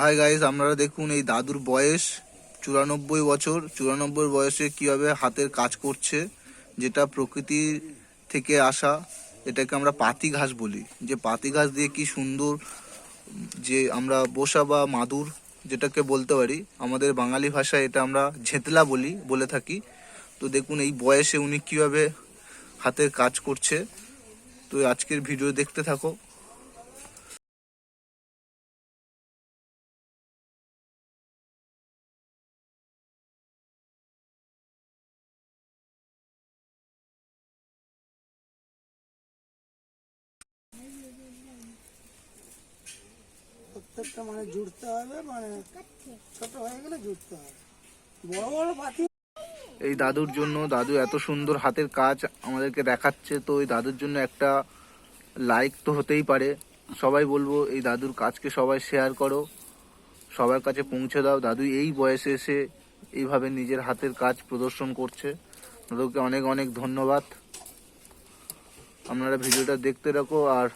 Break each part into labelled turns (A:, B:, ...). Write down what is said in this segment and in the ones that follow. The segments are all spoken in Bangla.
A: হাই গাইস আপনারা দেখুন এই দাদুর বয়স চুরানব্বই বছর। চুরানব্বই বয়সে কীভাবে হাতের কাজ করছে, যেটা প্রকৃতি থেকে আসা, এটাকে আমরা পাতি ঘাস বলি। যে পাতি ঘাস দিয়ে কি সুন্দর যে আমরা বসা বা মাদুর, যেটাকে বলতে পারি, আমাদের বাঙালি ভাষায় এটা আমরা ঝেতলা বলি, বলে থাকি। তো দেখুন এই বয়সে উনি কীভাবে হাতের কাজ করছে। তো আজকের ভিডিও দেখতে থাকো।
B: প্রত্যেকটা মানে জুড়তে হবে মানে ছোট হয়ে গেলে জুড়তে হবে। বড় বড় পাখি
A: এই দাদুর জন্য, দাদু এত সুন্দর হাতের কাজ আমাদেরকে দেখাচ্ছে, তো এই দাদুর জন্য একটা লাইক তো হতেই পারে। সবাই বলব, এই দাদুর কাজকে সবাই শেয়ার করো, সবার কাছে পৌঁছে দাও। দাদু এই বয়সে এসে এইভাবে নিজের হাতের কাজ প্রদর্শন করছে। দাদুকে অনেক অনেক ধন্যবাদ। আপনারা ভিডিওটা দেখতে রাখো আর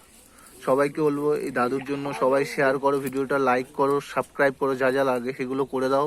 A: সবাইকে বলব, এই দাদুর জন্য সবাই শেয়ার করো, ভিডিওটা লাইক করো সাবস্ক্রাইব করো, যা যা লাগে সেগুলো করে দাও।